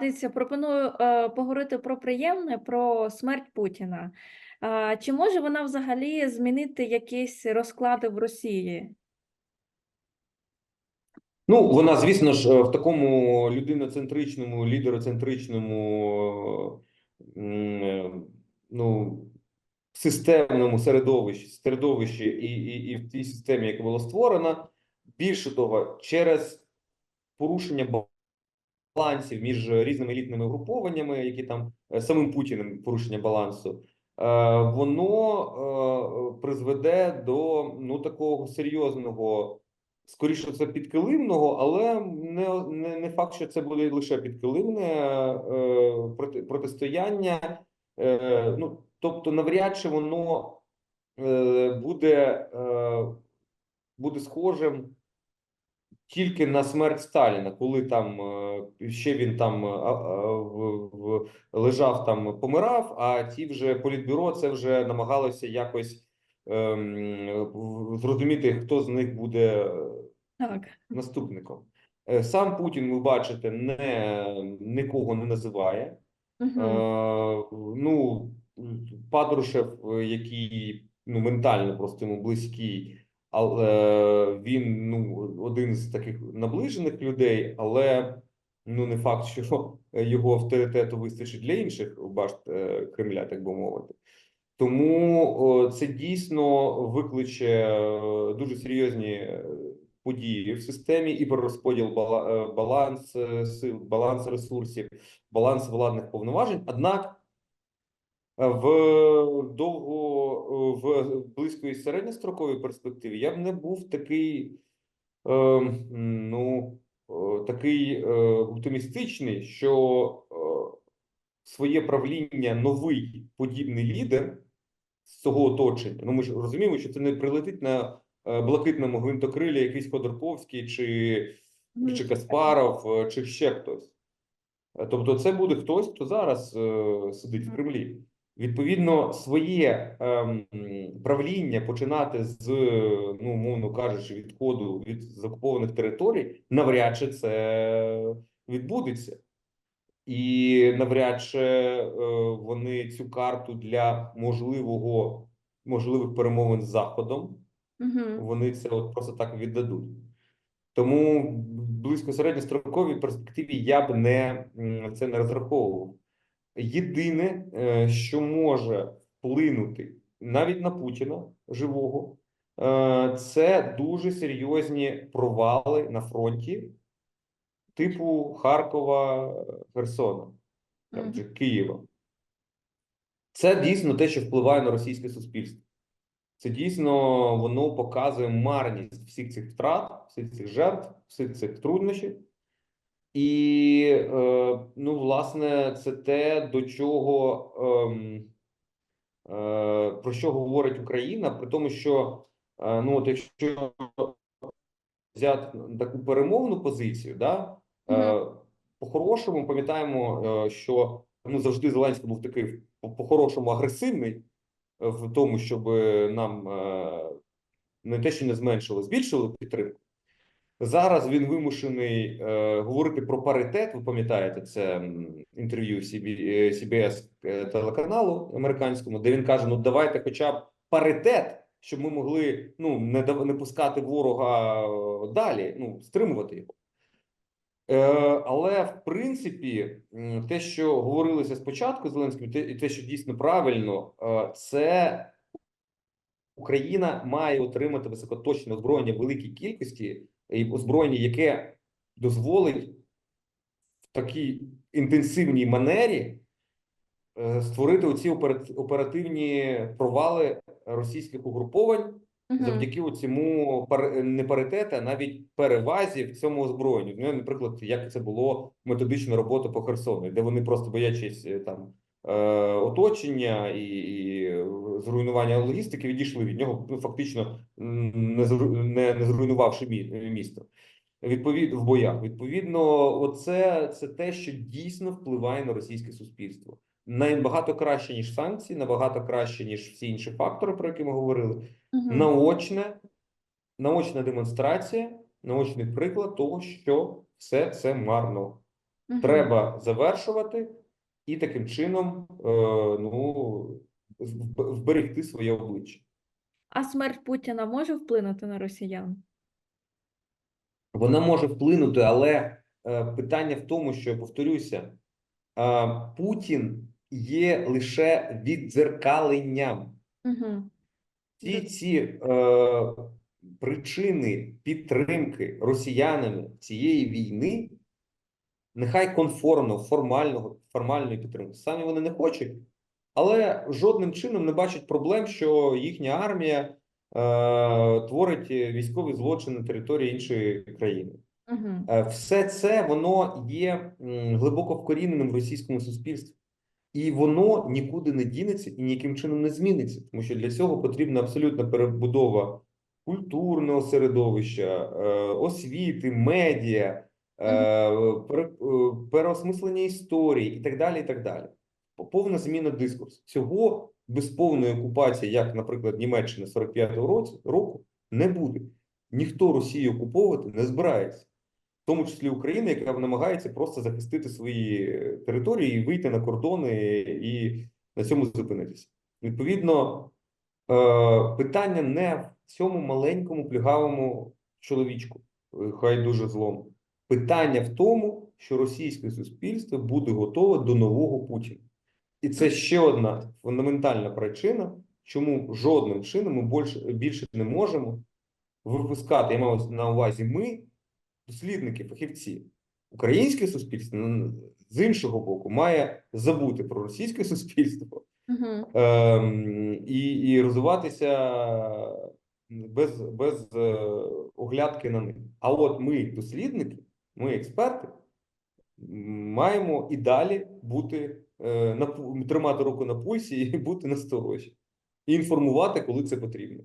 Дивіться, пропоную е, поговорити про приємне, про смерть Путіна. Чи може вона взагалі змінити якісь розклади в Росії? Ну, вона, звісно ж, е, в такому людиноцентричному, лідероцентричному, е, ну, системному середовищі, середовищі і, і, і в тій системі, яка була створена. Більше того, через порушення балансів між різними елітними групованнями, які там е, самим Путіним порушення балансу, е, воно е, призведе до ну такого серйозного, скоріше це підкилимного, але не, не, не факт, що це буде лише підкилимне проти, протистояння. Ну, тобто, навряд чи воно буде, буде схожим тільки на смерть Сталіна, коли там е, ще він там е, лежав там, помирав, а ті вже політбюро це вже намагалося якось ем, зрозуміти, хто з них буде е, Так. наступником. Сам Путін, ви бачите, не нікого не називає. Угу. Е, ну, Патрушев, е, який ну, ментально просто йому близький, але він ну, один з таких наближених людей, але ну, не факт, що його авторитету вистачить для інших башт е, Кремля, так би мовити. Тому це дійсно викличе е, дуже серйозні е, події в системі і перерозподіл бала- е, баланс сил, баланс ресурсів, баланс владних повноважень. Однак в довго в близько і середньостроковій перспективі я б не був такий, е, ну е, такий е, оптимістичний, що е, своє правління новий подібний лідер з цього оточення. Ну ми ж розуміємо, що це не прилетить на е, блакитному гвинтокрилі якийсь Ходорковський чи, чи Каспаров, е, чи ще хтось. Е, Тобто, це буде хтось, хто зараз е, сидить в Кремлі. Відповідно, своє ем, правління починати з, ну, мовно кажучи, відходу від закупованих територій, навряд чи це відбудеться. І навряд чи е, вони цю карту для можливого можливих перемовин з Заходом Угу. вони це от просто так віддадуть. Тому близько середньостроковій перспективі я б не це не розраховував. Єдине, е, що може вплинути навіть на Путіна живого, е, це дуже серйозні провали на фронті, типу Харкова, Херсона там, чи Києва. Це дійсно те, що впливає на російське суспільство. Це дійсно воно показує марність всіх цих втрат, всіх цих жертв, всіх цих труднощів. І, е, ну, власне, це те, до чого ем, е, про що говорить Україна, при тому, що е, ну, от якщо взяти таку перемовну позицію, да, е, по-хорошому пам'ятаємо, що ну, завжди Зеленський був такий по- по-хорошому агресивний в тому, щоб нам не те, що не зменшили, збільшили підтримку. Зараз він вимушений е, говорити про паритет. Ви пам'ятаєте це інтерв'ю CB, е, CBS е, телеканалу американському, де він каже: ну давайте, хоча б паритет, щоб ми могли ну не не пускати ворога е, далі, ну стримувати його. Е, але в принципі, те, що говорилося спочатку Зеленським, те, і те, що дійсно правильно, е, це Україна має отримати високоточне озброєння великій кількості, і озброєння, яке дозволить в такій інтенсивній манері е, створити оці оперативні провали російських угруповань завдяки цьому не паритету, а навіть перевазі в цьому озброєнні. Ну, наприклад, як це було методична робота по Херсону, де вони просто боячись е, там оточення і, і зруйнування логістики, відійшли від нього, ну фактично не зру- не, не зруйнувавши місто. Відповід в боях. Відповідно, оце це те, що дійсно впливає на російське суспільство. Набагато краще ніж санкції, набагато краще ніж всі інші фактори, про які ми говорили наочне, наочна демонстрація, наочний приклад того, що все це марно. Мгм. треба завершувати і таким чином е, ну, вберегти своє обличчя. А смерть Путіна може вплинути на росіян? Вона може вплинути, але е, питання в тому, що я повторюся, е, Путін є лише віддзеркаленням. Угу. Ці ці е, причини підтримки росіянами цієї війни, нехай конформно, формального, формальної підтримки. Самі вони не хочуть, але жодним чином не бачать проблем, що їхня армія е, творить військові злочини на території іншої країни. Угу. Е, Все це воно є м, глибоко вкоріненим в російському суспільстві, і воно нікуди не дінеться і ніяким чином не зміниться, тому що для цього потрібна абсолютна перебудова культурного середовища, е, освіти, медіа, переосмислення історії і так далі. І так далі. Повна зміна дискурсу. Цього без повної окупації, як, наприклад, Німеччина 45-го році- року, не буде. Ніхто Росію окуповувати не збирається в тому числі Україна, яка намагається просто захистити свої е, території і вийти на кордони і на цьому зупинитися. Відповідно, е, питання не в цьому маленькому плюгавому чоловічку, е, хай дуже злому. Питання в тому, що російське суспільство буде готове до нового Путіна. І це ще одна фундаментальна причина, чому жодним чином ми більше, більше не можемо випускати, я маю на увазі ми, дослідники, фахівці. Українське суспільство з іншого боку має забути про російське суспільство ем, і, і розвиватися без, без е, оглядки на них. А от ми, дослідники, ми експерти, маємо і далі бути е, тримати руку на пульсі і бути насторожі, і інформувати, коли це потрібно.